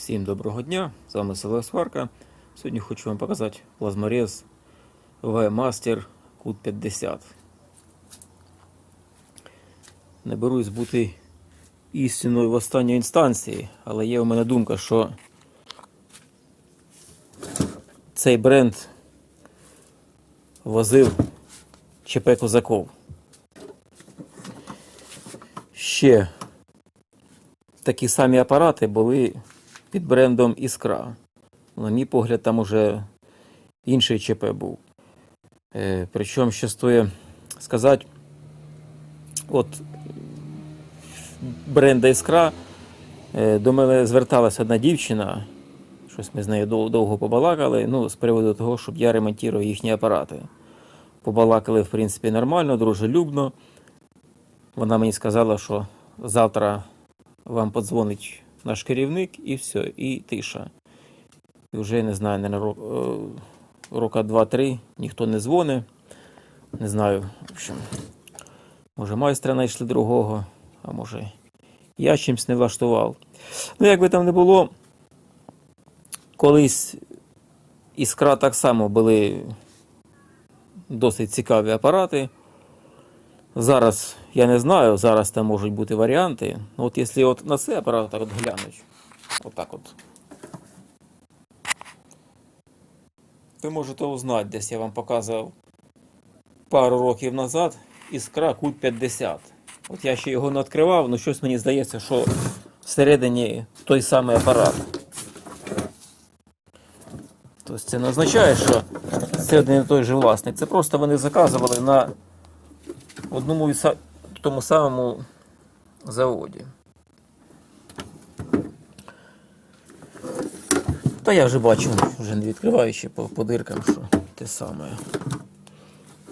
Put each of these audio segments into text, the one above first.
Всім доброго дня! З вами Село Сварка. Сьогодні хочу вам показати плазморез V-Master Cut 50. Не берусь бути істинною в останній інстанції, але є у мене думка, що цей бренд возив ЧП Козаков. Ще такі самі апарати були під брендом Іскра. На мій погляд, там уже інший ЧП був. Е, причому ще стоїть сказати, от бренда Іскра е, до мене зверталася одна дівчина. Щось ми з нею дов- довго побалакали. Ну, з приводу того, щоб я ремонтував їхні апарати. Побалакали, в принципі, нормально, дружелюбно. Вона мені сказала, що завтра вам подзвонить наш керівник і все, і тиша. І вже не знаю, не рока 2-3 ніхто не дзвонить. Не знаю, в общем, може майстра знайшли другого, а може я чимось не влаштував. Ну, як би там не було, колись іскра так само були досить цікаві апарати. Зараз я не знаю, зараз там можуть бути варіанти. Ну, От якщо от на цей апарат так от глянуть, отак от. Ви можете узнати, десь я вам показував пару років назад іскра Cut 50. От я ще його не відкривав, але щось мені здається, що всередині той самий апарат. Тобто це не означає, що це один і той же власник. Це просто вони заказували на одному і тому самому заводі. Та я вже бачу, вже не відкриваючи по, по диркам, що те саме.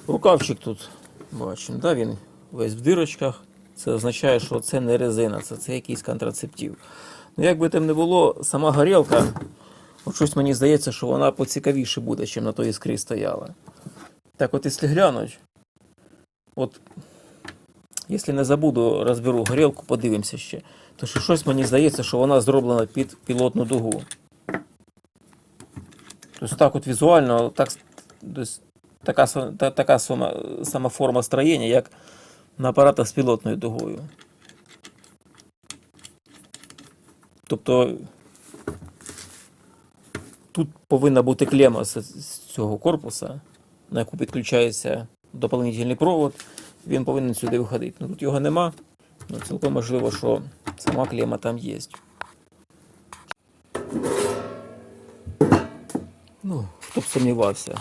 Рукавчик тут бачимо, да, він весь в дирочках. Це означає, що це не резина, це, це якийсь контрацептив. Ну, як би там не було, сама горілка, от щось мені здається, що вона поцікавіше буде, ніж на той іскрі стояла. Так от, якщо глянуть, от, якщо не забуду, розберу горілку, подивимося ще. То що щось мені здається, що вона зроблена під пілотну дугу. Тобто так от візуально, так, така, та- така сама, сама форма строєння, як на апаратах з пілотною дугою. Тобто тут повинна бути клема з, з цього корпуса, на яку підключається доповнительний провод, він повинен сюди виходити. Ну, тут його нема, ну, цілком можливо, що сама клема там є. Ну, хто б сумнівався.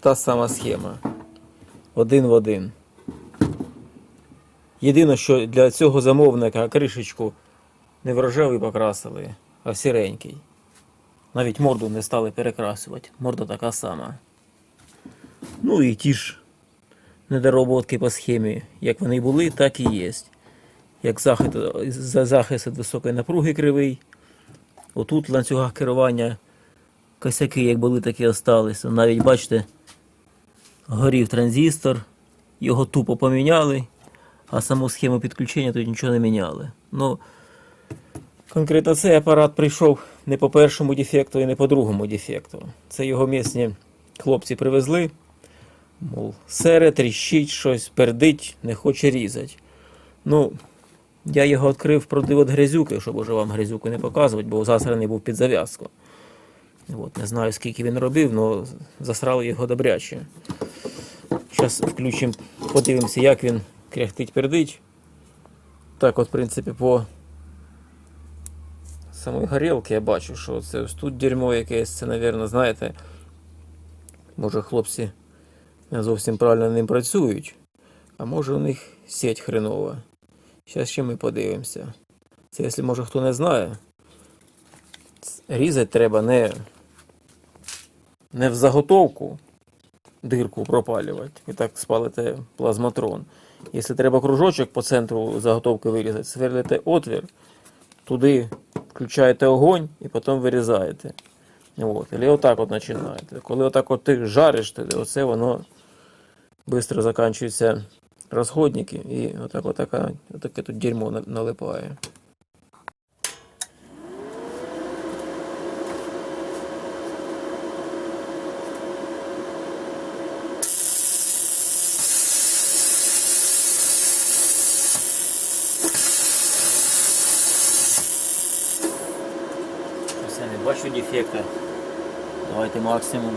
Та сама схема. Один в один. Єдине, що для цього замовника кришечку не в рожевий покрасили, а сіренький. Навіть морду не стали перекрасувати. Морда така сама. Ну і ті ж недороботки по схемі, як вони були, так і є. Як захист, за захист від високої напруги кривий. Отут в ланцюгах керування косяки, як були, так і осталися. Навіть бачите, горів транзистор, його тупо поміняли, а саму схему підключення тут нічого не міняли. Ну, конкретно цей апарат прийшов не по першому дефекту і не по другому дефекту. Це його місні хлопці привезли. Мов, сере, тріщить щось, пердить, не хоче різати. Ну, я його відкрив проти от грязюки, щоб уже вам грязюку не показувати, бо засраний був під зав'язку. От, не знаю, скільки він робив, але засрали його добряче. Зараз включимо, подивимося, як він кряхтить пердить. Так, от, в принципі, по самої горілки я бачу, що це ось тут дерьмо якесь, це, мабуть, знаєте, може хлопці зовсім правильно ним працюють, а може у них сеть хренова. Зараз ще ми подивимося. Це, якщо може хто не знає, різати треба не, не в заготовку дирку пропалювати. І так спалите плазматрон. Якщо треба кружочок по центру заготовки вирізати, сверлите отвір, туди включаєте огонь і потім вирізаєте. От. І отак от починаєте. Коли отак от ти жариш, оце воно быстро заканчиваются расходники, и вот так вот такая, вот такое тут дерьмо налипаю. Бачу дефекта. Давайте максимум.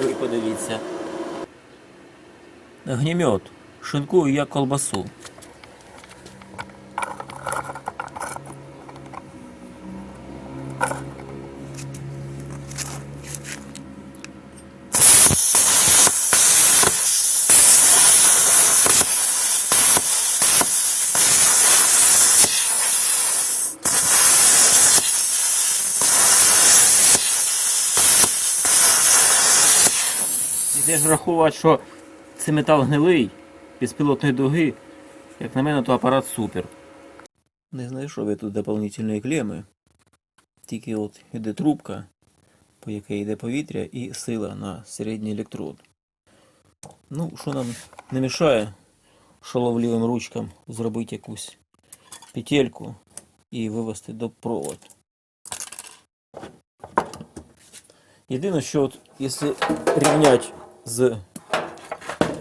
Ви подивіться. Гнімет. Шинкую я колбасу. І теж врахувати, що це метал гнилий, без пілотної дуги. Як на мене, то апарат супер. Не знайшов я тут дополнительної клеми. Тільки от іде трубка, по якій йде повітря, і сила на середній електрод. Ну, що нам не мішає шаловлівим ручкам зробити якусь петельку і вивести до провод. Єдине, що от, якщо рівнять з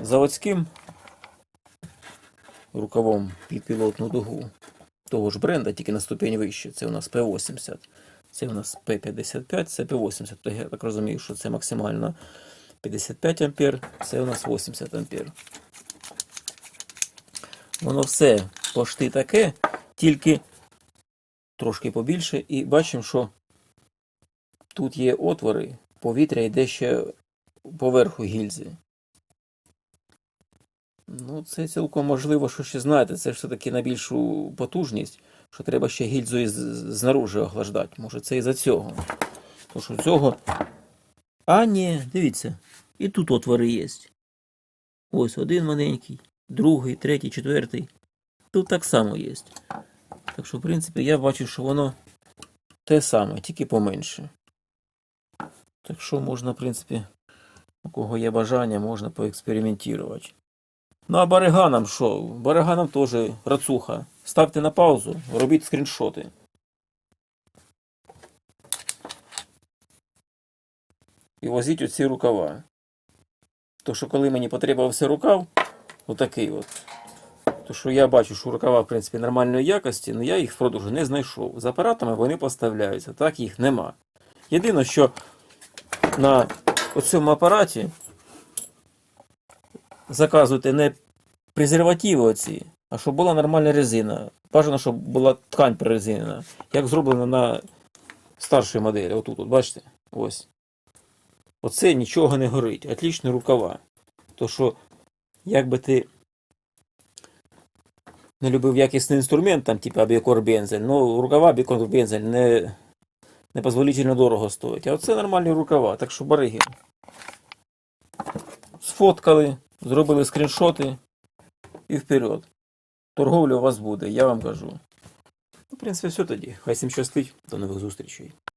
заводським рукавом під пілотну дугу того ж бренда, тільки на ступень вище. Це у нас P80. Це у нас P55, це P80. То я так розумію, що це максимально 55 ампер, це у нас 80 ампер. Воно все пошти таке, тільки трошки побільше. І бачимо, що тут є отвори, повітря йде ще поверху гільзи. Ну, це цілком можливо, що ще знаєте, це ж все-таки на більшу потужність, що треба ще гільзу із знаружи охлаждати. Може, це із-за цього. Тому що цього. А, ні, дивіться, і тут отвори є. Ось один маленький, другий, третій, четвертий. Тут так само є. Так що, в принципі, я бачу, що воно те саме, тільки поменше. Так що можна, в принципі, у кого є бажання, можна поекспериментувати. Ну а бариганам що? Бариганам теж рацуха. Ставте на паузу, робіть скріншоти. І возіть оці рукава. То що коли мені потребувався рукав, отакий от. То що я бачу, що рукава, в принципі, нормальної якості, але я їх в продажу не знайшов. З апаратами вони поставляються, так їх нема. Єдине, що на цьому апараті заказуйте не презервативи оці, а щоб була нормальна резина. Бажано, щоб була ткань прорезинена. Як зроблено на старшій моделі. Отут, от, бачите? Ось. Оце нічого не горить. Отлічні рукава. То що, як би ти не любив якісний інструмент, там, типу абікор бензель, ну рукава абікор бензель не, не позволительно дорого стоїть. А оце нормальні рукава. Так що бариги. Сфоткали, зробили скріншоти і вперед. Торговля у вас буде, я вам кажу. Ну, в принципі, все тоді. Хай всім щастить. До нових зустрічей.